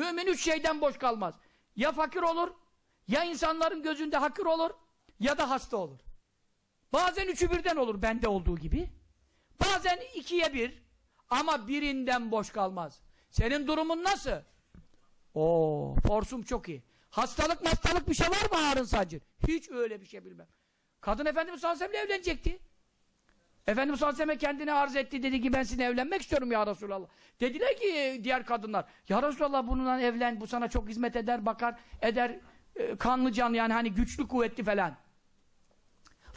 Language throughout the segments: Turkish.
Mümin üç şeyden boş kalmaz. Ya fakir olur, ya insanların gözünde hakir olur, ya da hasta olur. Bazen üçü birden olur bende olduğu gibi. Bazen ikiye bir. Ama birinden boş kalmaz. Senin durumun nasıl? Oo, forsum çok iyi. Hastalık hastalık bir şey var mı ağrın sancın? Hiç öyle bir şey bilmem. Kadın Efendimiz sallallahu aleyhi ve evlenecekti. Efendimiz sallallahu aleyhi kendini arz etti. Dedi ki ben sizinle evlenmek istiyorum ya Resulallah. Dediler ki e, diğer kadınlar. Ya Resulallah bununla evlen. Bu sana çok hizmet eder, bakar, eder. e, kanlı can yani hani güçlü kuvvetli falan.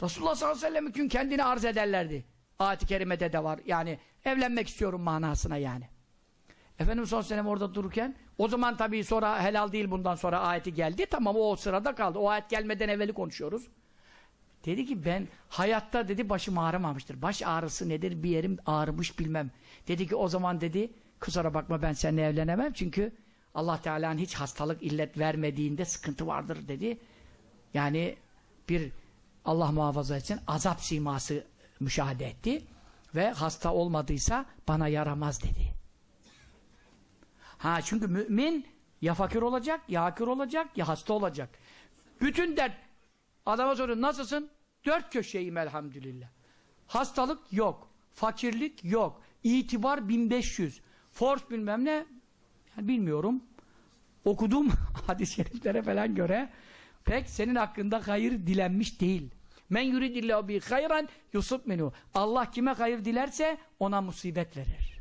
Resulullah sallallahu aleyhi ve için kendini arz ederlerdi. Ayet-i kerimede de var. Yani evlenmek istiyorum manasına yani. Efendimiz sallallahu aleyhi orada dururken o zaman tabii sonra helal değil bundan sonra ayeti geldi. Tamam o sırada kaldı. O ayet gelmeden evveli konuşuyoruz. Dedi ki ben hayatta dedi başım ağrımamıştır. Baş ağrısı nedir bir yerim ağrımış bilmem. Dedi ki o zaman dedi kusura bakma ben seninle evlenemem çünkü Allah Teala'nın hiç hastalık illet vermediğinde sıkıntı vardır dedi. Yani bir Allah muhafaza etsin azap siması müşahede etti ve hasta olmadıysa bana yaramaz dedi. Ha çünkü mümin ya fakir olacak, ya hakir olacak, ya hasta olacak. Bütün dert adama soruyor nasılsın? Dört köşeyim elhamdülillah. Hastalık yok, fakirlik yok, itibar 1500, force bilmem ne yani bilmiyorum. Okudum hadis-i şeriflere falan göre pek senin hakkında hayır dilenmiş değil. Men yuridillahu bi hayran yusuf menu. Allah kime hayır dilerse ona musibet verir.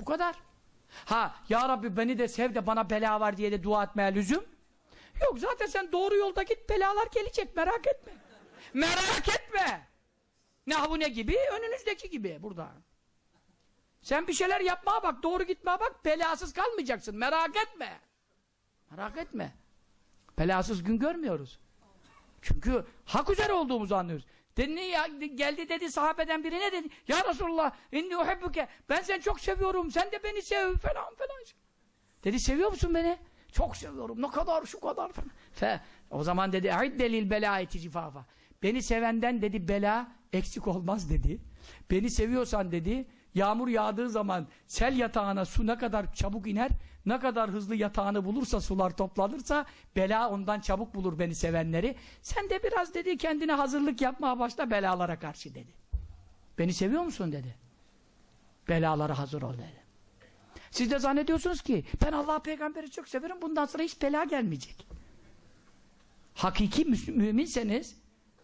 Bu kadar. Ha ya Rabbi beni de sev de bana bela var diye de dua etmeye lüzum. Yok zaten sen doğru yolda git belalar gelecek merak etme. Merak etme. Ne bu ne gibi? Önünüzdeki gibi burada. Sen bir şeyler yapmaya bak, doğru gitmeye bak, belasız kalmayacaksın. Merak etme. Merak etme. Belasız gün görmüyoruz. Çünkü hak üzere olduğumuzu anlıyoruz. Dedi, ne ya, geldi dedi sahabeden biri ne dedi? Ya Resulullah inni uhebbuke ben seni çok seviyorum sen de beni sev falan falan. Dedi seviyor musun beni? Çok seviyorum ne kadar şu kadar falan. Fe, o zaman dedi delil belayeti cifafa. Beni sevenden dedi bela eksik olmaz dedi. Beni seviyorsan dedi yağmur yağdığı zaman sel yatağına su ne kadar çabuk iner ne kadar hızlı yatağını bulursa sular toplanırsa bela ondan çabuk bulur beni sevenleri. Sen de biraz dedi kendine hazırlık yapmaya başla belalara karşı dedi. Beni seviyor musun dedi. Belalara hazır ol dedi. Siz de zannediyorsunuz ki ben Allah peygamberi çok severim bundan sonra hiç bela gelmeyecek. Hakiki mü müminseniz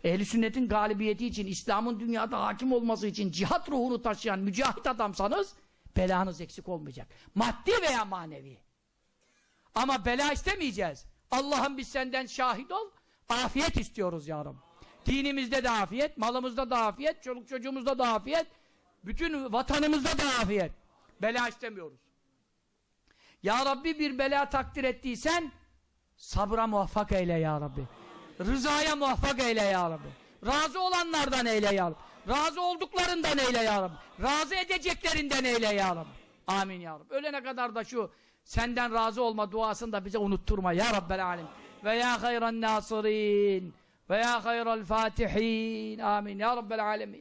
ehli sünnetin galibiyeti için İslam'ın dünyada hakim olması için cihat ruhunu taşıyan mücahit adamsanız belanız eksik olmayacak. Maddi veya manevi. Ama bela istemeyeceğiz. Allah'ım biz senden şahit ol. Afiyet istiyoruz ya. Dinimizde de afiyet, malımızda da afiyet, çoluk çocuğumuzda da afiyet, bütün vatanımızda da afiyet. Bela istemiyoruz. Ya Rabbi bir bela takdir ettiysen sabra muvaffak eyle ya Rabbi. Rızaya muvaffak eyle ya Rabbi. Razı olanlardan eyle ya Rabbi. Razı olduklarından eyle ya Rabbi. Razı edeceklerinden eyle ya Rabbi. Amin ya Rabbi. Ölene kadar da şu senden razı olma duasını da bize unutturma ya Rabbel Alem. Ve ya hayran nasirin ve ya hayral fatihin. Amin ya Rabbel Alemin.